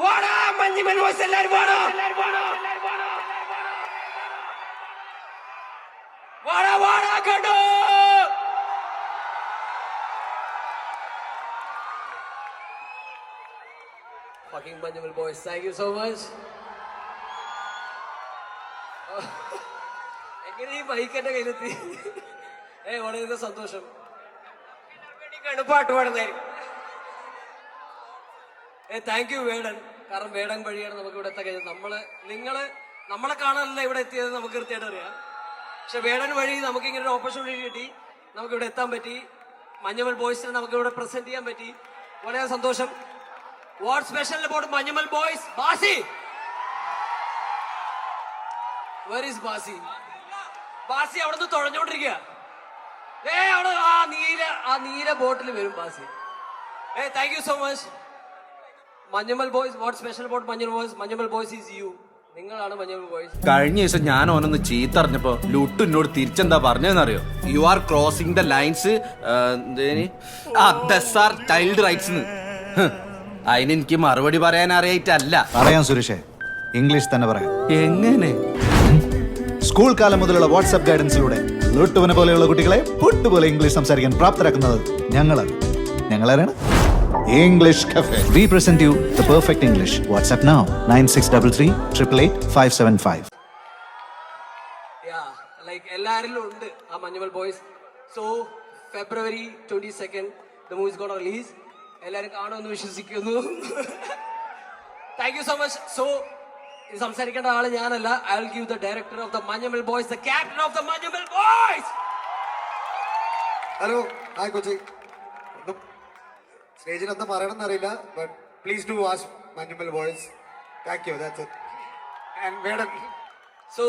വാടാ മഞ്ഞിമൻ എല്ലാരും വാടാ. വാടാ വാടാ Fucking Manjumal boys, thank you so much. എങ്ങനെ ഈ ബൈക്ക് കയ്യിലെത്തി? ഏ വളരെ സന്തോഷം. പാട്ട് പാടുന്നതായിരിക്കും താങ്ക് യു വേടൻ. കാരണം വേടൻ വഴിയാണ് നമുക്ക് ഇവിടെ എത്താൻ കഴിഞ്ഞത്. നമ്മൾ നിങ്ങൾ നമ്മളെ കാണാനല്ല ഇവിടെ എത്തിയത് നമുക്ക് കൃത്യമായിട്ട് അറിയാം. പക്ഷെ വേടൻ വഴി നമുക്ക് ഇങ്ങനെ ഒരു ഓപ്പർച്യൂണിറ്റി കിട്ടി. നമുക്ക് ഇവിടെ എത്താൻ പറ്റി. മഞ്ഞമൽ ബോയ്സിനെ നമുക്ക് ഇവിടെ പ്രസന്റ് ചെയ്യാൻ പറ്റി. വളരെ സന്തോഷം. What special about Manjummel Boys Basi! Where is Basi? Basi അവിടെ നിന്ന് തുഴഞ്ഞോണ്ടിരിക്കുക ഏ അവിടെ ആ നീല ആ നീല ബോട്ടിൽ വരും ബാസി. ഏ thank you so much Manjummel Boys what special about Manjummel Boys? Manjummel Boys is you നിങ്ങളാണ് മഞ്ഞുമൽ ബോയ്സ്. കഴിഞ്ഞ ദിവസം ഞാൻ ഓനൊന്ന് ചീത്തറിഞ്ഞപ്പോ ലുട്ടു എന്നോട് തിരിച്ചെന്താ പറഞ്ഞതെന്നറിയോ? You are crossing the lines child rights അതിന് എനിക്ക് മറുപടി പറയാൻ അറിയായിട്ടല്ല. പറയാം സുരേഷേ. ഇംഗ്ലീഷ് തന്നെ പറയാം. എങ്ങനെ? സ്കൂൾ കാലം മുതലുള്ള വാട്സ്ആപ്പ് ഗൈഡൻസിലൂടെ ലുട്ടുവിനെ പോലെയുള്ള കുട്ടികളെ പൊട്ടുപോലെ ഇംഗ്ലീഷ് സംസാരിക്കാൻ പ്രാപ്തരാക്കുന്നത് ഞങ്ങളാണ്. ഞങ്ങളാരാണ്? English cafe we present you the perfect English WhatsApp now nine six double three triple eight five seven five yeah ഉണ്ട് ആ Manjummel Boys so February twenty second the movies gone release എല്ലാവരും കാണുമെന്ന് വിശ്വസിക്കുന്നു. Thank you so much so സംസാരിക്കേണ്ട ആൾ ഞാനല്ല. I will give the director of the Manjummel Boys the captain of the Manjummel Boys hello hi Kochi. സ്റ്റേജിൽ എന്താ പറയണമെന്ന് അറിയില്ല but please do watch Manjummel worlds thank you that's it and madam so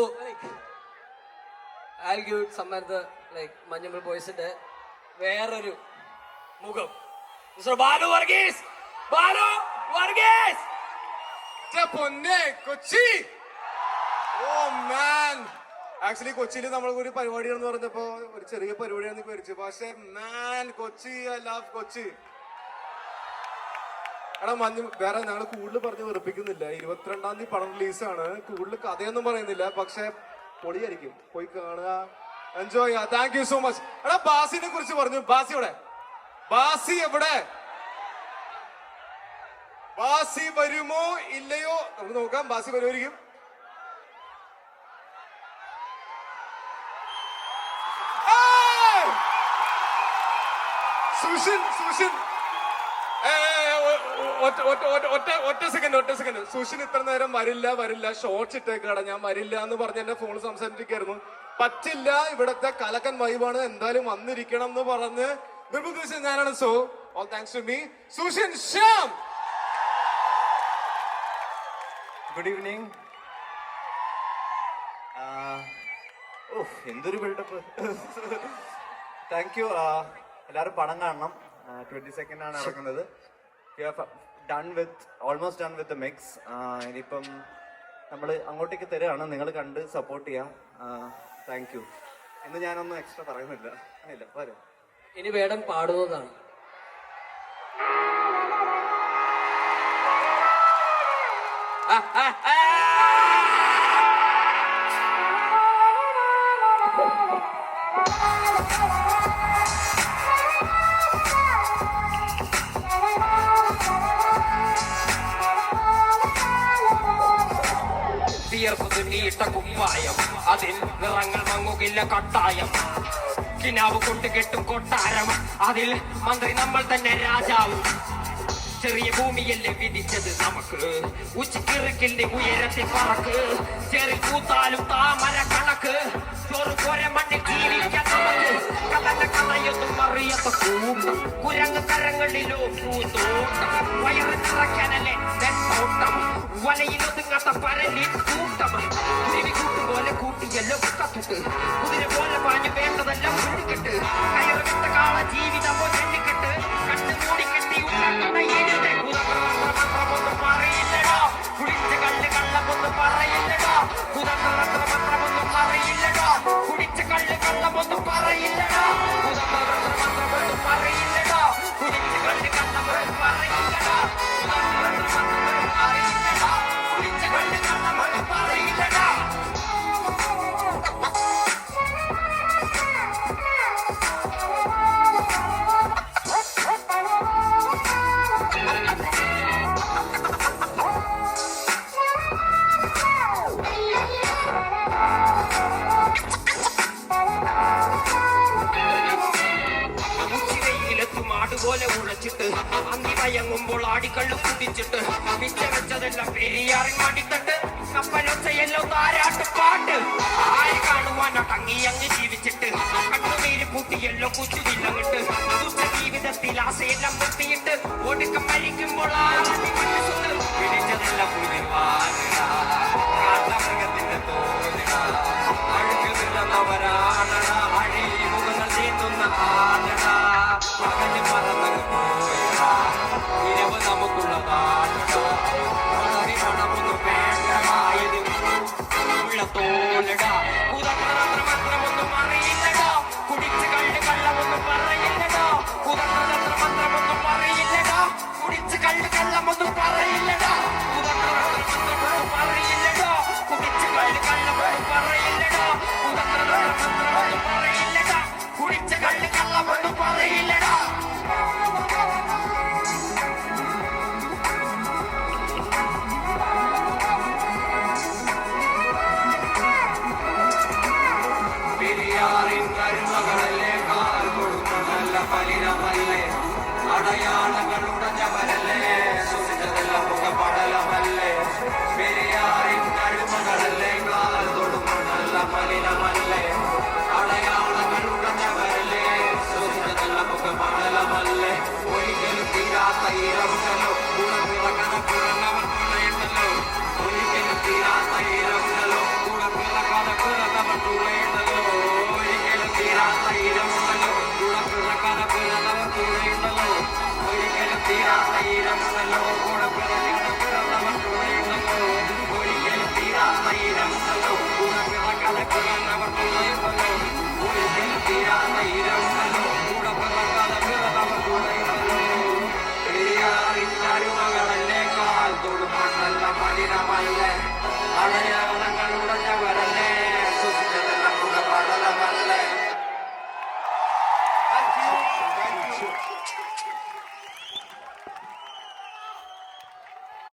give summer the like Manjummel ബോയ്സിന്റെ വേറൊരു മുഖം. Mister Balu Varghese Balu Varghese പൊന്നെ കൊച്ചി! ഓ മാൻ actually കൊച്ചിയിൽ നമ്മൾ ഒരു പരിപാടിയാണെന്ന് പറഞ്ഞപ്പോ ഒരു ചെറിയ പരിപാടിയാണെന്ന് വിചാരിച്ചു. പക്ഷെ man Kochi I love Kochi. എടാ മഞ്ഞ് വേറെ ഞങ്ങൾ കൂടുതൽ പറഞ്ഞ് വെറുപ്പിക്കുന്നില്ല. ഇരുപത്തിരണ്ടാം തീയതി പടം റിലീസാണ്. കൂടുതൽ കഥയൊന്നും പറയുന്നില്ല. പക്ഷെ പൊളിയായിരിക്കും. പോയി കാണുക. എൻജോയ് ചെയ്യുക. താങ്ക് യു സോ മച്ച് എടാ ബാസിനെ കുറിച്ച് പറഞ്ഞു. ബാസി എവിടെ? ബാസി എവിടെ? ബാസി വരുമോ? ഇല്ലയോ? നമുക്ക് നോക്കാം. ബാസി വരുമായിരിക്കും! സുഷിൻ സുഷിൻ ഒറ്റ സെക്കൻഡ് ഒറ്റ സെക്കൻഡ് സുഷിൻ ഇത്ര നേരം വരില്ല വരില്ല. ഷോർട്സ് ഇട്ടേക്കാണ് ഞാൻ വരില്ല എന്ന് പറഞ്ഞ് എന്റെ ഫോൺ സംസാരിച്ചിരിക്കായിരുന്നു പറ്റില്ല ഇവിടത്തെ കലക്കൻ വൈബാണ് എന്തായാലും വന്നിരിക്കണം എന്ന് പറഞ്ഞ് നിർബന്ധിച്ച ഞാനാണ്. So all thanks to me Sushin Shyam! Good evening എന്തൊരു ബിൽഡപ്പ് താങ്ക് യു എല്ലാവരും പടം കാണണം. ട്വന്റി സെക്കൻഡ് ആണ് ഇറക്കുന്നത് done with almost done with mix ഇനിയിപ്പം നമ്മൾ അങ്ങോട്ടേക്ക് തരികയാണ് നിങ്ങൾ കണ്ട് സപ്പോർട്ട് ചെയ്യാം. താങ്ക് യു എന്ന് ഞാനൊന്നും എക്സ്ട്രാ പറയുന്നില്ല. ഇല്ല പോരെ. ഇനി വേടം പാടുന്നതാണ്. തുന്നിയിട്ട കുപ്പായം അതിൽ നിറങ്ങൾ മങ്ങുകില്ല കട്ടായം. കിനാവ് കൊണ്ട് കെട്ടും കൊട്ടാരം. അതിൽ മന്ത്രി നമ്മൾ തന്നെ രാജാവ്. ചെറിയ ഭൂമിയല്ലേ വിധിച്ചത് നമുക്ക്. ഉച്ചക്കിറുക്കിന്റെ ഉയരത്തിൽ പറക്ക്. ചെറിയ കൂത്താലും താമര കണക്ക് ചോറ് പോരെ മണ്ണിൽ കീഴിക്കാൻ നമുക്ക്. കഥന്റെ കഥയൊന്നും പോലെ കൂട്ടിയല്ലോ പോലെ പാഞ്ഞു വേണ്ടതെല്ലാം മുന്നിക്കിട്ട് പോലെ ഉഴച്ചിട്ട്. അന്തി വയങ്ങുമ്പോൾ ആടിക്കള്ളു കുടിച്ചിട്ട്. പിച്ച വെച്ചതെല്ലാം പെരിയാറിൻ കപ്പലൊച്ചയെല്ലോ താരാട്ട് പാട്ട്. ആര് കാണുവാനോ തങ്ങി അങ്ങ് ജീവിച്ചിട്ട്. பலிர பல்லை அடையாளங்களும்